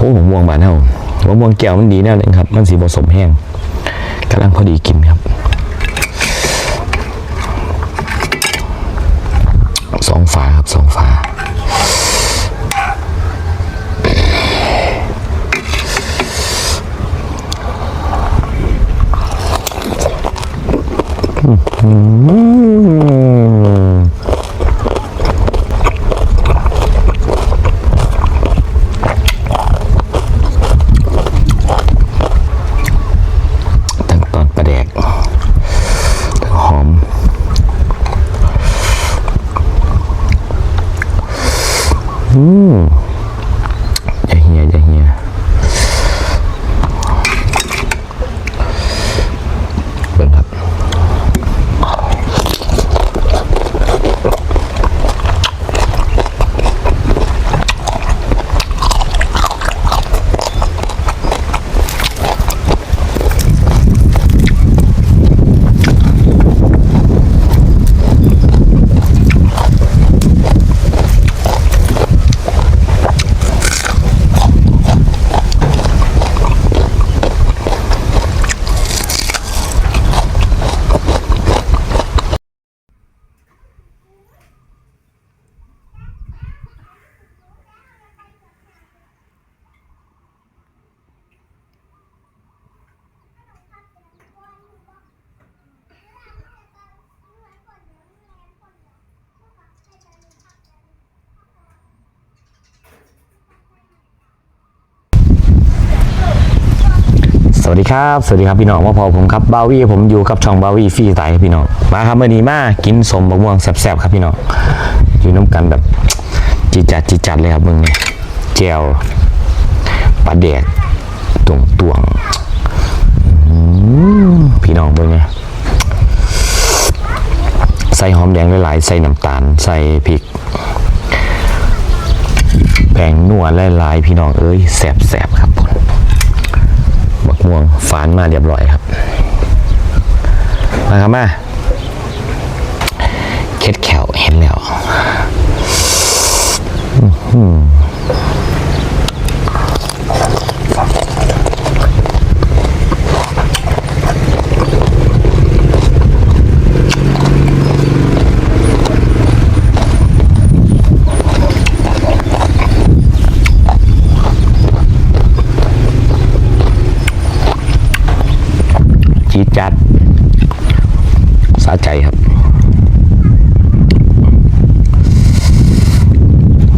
โอ้มะม่วงบานเฮามะม่วงแก้วมันดีแน่เลยครับ มันสีผสมแห้งกำลังพอดีกินครับสองฝาครับสองฝาอืมตั้งตอนประแดกตั้งหอม อืมอย่าเฮียอย่าเฮียเบิ่งครับ ส วัสดีครับ สวัสดีครับพี่น้องว่าพอผมครับบาวี่ผมอยู่กับช่องบาวี่ฟรีสไตล์ครับพี่น้องมาครับเมื่อนี้มากินสมบะม่วงแซ่บๆครับพี่น้องอยู่น้ำกันแบบจีจัดจีจัดเลยครับมึงเนี่ยเจลปลาแดกตวงตวงพี่น้องเบิ่งเนี่ยใส่หอมแดงหลายๆใส่น้ำตาล ใส่พริกแป้งนัวหลายๆพี่น้องเอ้ยแซ่บๆครับ บักม่วงฝานมาเรียบร้อยครับมาครับมาเค็ดแขวเห็นแล้วอืมาใจครับ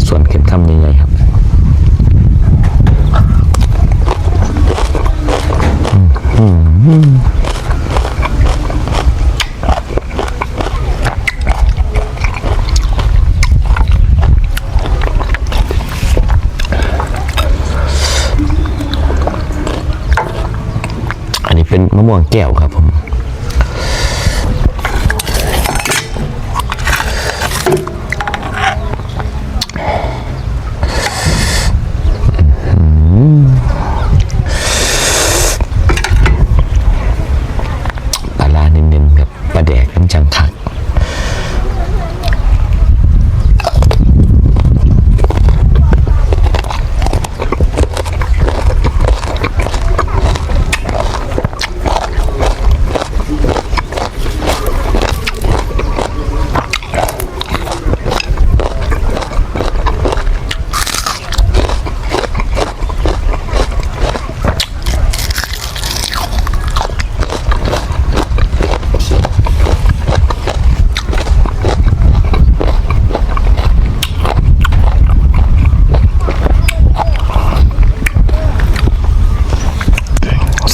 ส่วนเข็มคำใหญ่ๆครับอันนี้เป็นมะม่วงแก้วครับผม ปลาร้าเน้นๆครับปลาแดกน้ำจังคัก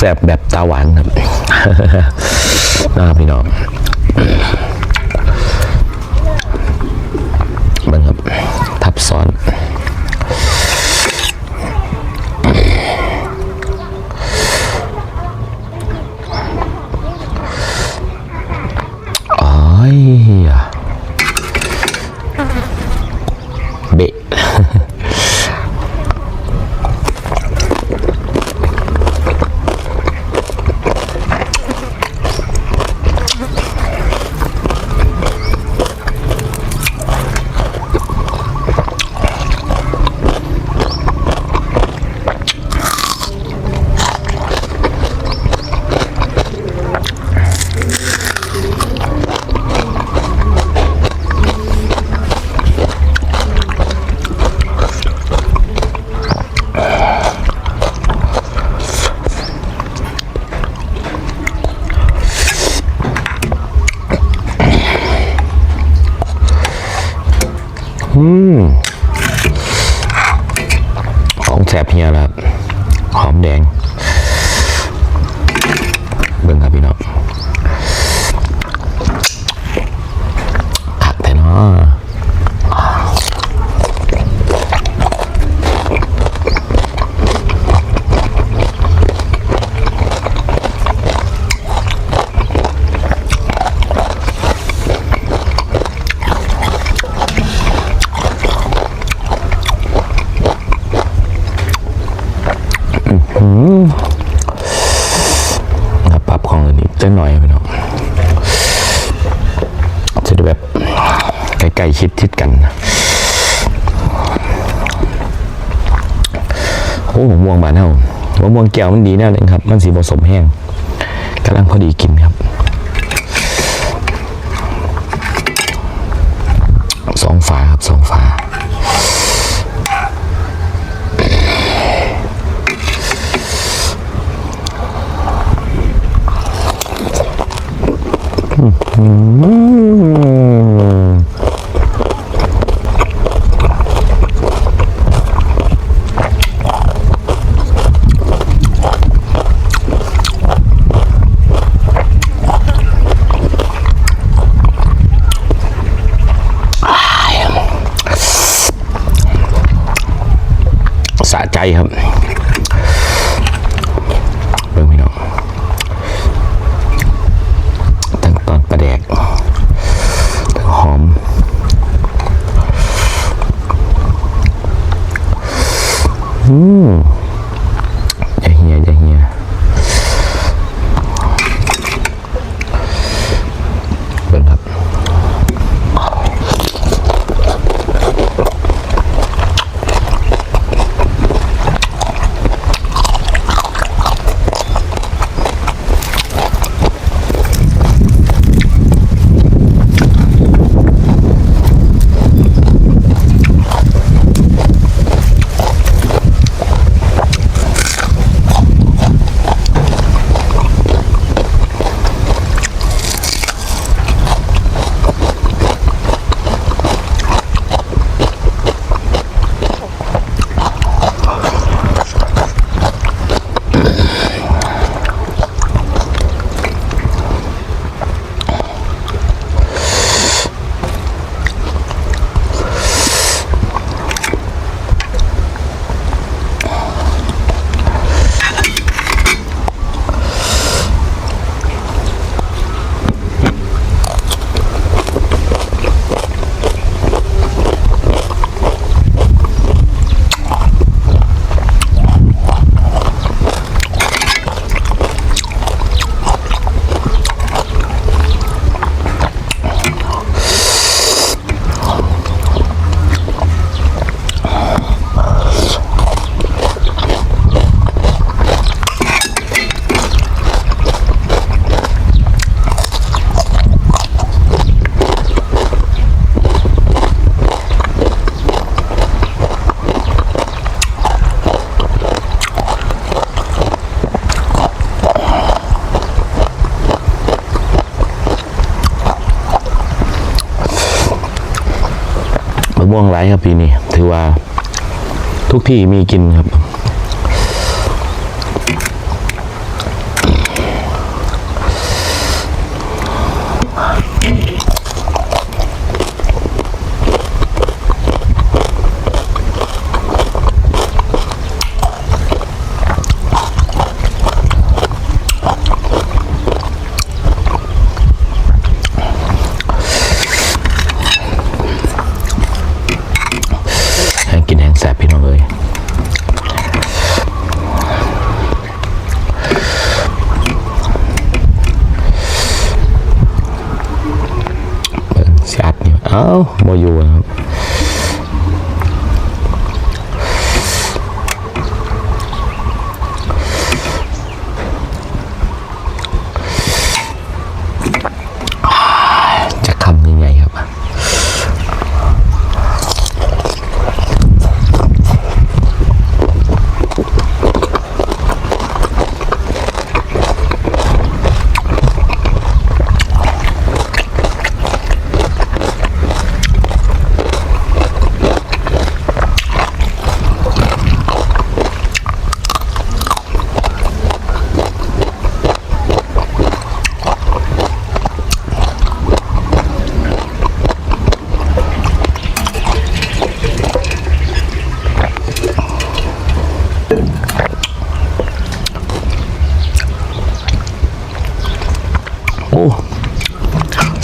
แซ่บแบบตาหวานครับนะครับพี่น้องบังครับ ทับซ้อนอ้าย หอมแสบเฮียแล้วหอมแดง เบิ่งครับพี่น้อง จังหน่อยพี่น้องจะได้แบบใกล้ๆชิดชิดกันโอ้ผมม่วงบานเฮามะม่วงแก้วมันดีแน่เลยครับ มันสีผสมแห้งกำลังพอดีกินครับสองฝาครับสองฝา ใจครับเบิ่งพี่น้องตั้งตอนประแดกตั้งหอมอืม ม่วงหลายครับปีนี้ถือว่าทุกที่มีกินครับ แห้งกินแห้งแสบพี่น้องเลยเบิ่งสิ อัดนี่เอ้าโมอยู่นะครับ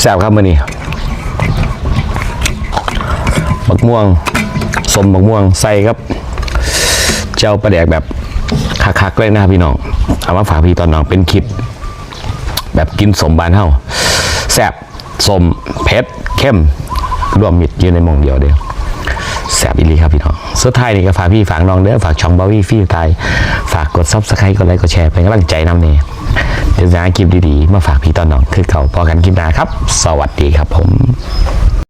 ซ่บๆครับมื้อนี้บักม่วงสมบักม่วงใส่ครับ เจ้าปลาแดกแบบคักๆเลยนะครับพี่น้องเอามาฝากพี่ตอนน้องเป็นคลิป แบบกินสมบานเฮาแซ่บสมเผ็ดเข้มรวมมิตรอยู่ในมองเดียวเดียวแซ่บอีลีครับพี่น้อง สุดท้ายนี่ก็ฝากพี่ฝากน้องเด้อฝากช่องบาวี่ฟี่ไทยฝากกดซับสไครต์กดไลค์กดแชร์เป็นกำลังใจน้ำเนี่ยเดี๋ยวจะหาคลิปดีๆมาฝากพี่ตอนน้องคือเขาพอกันคลิปหน้าครับ สวัสดีครับผม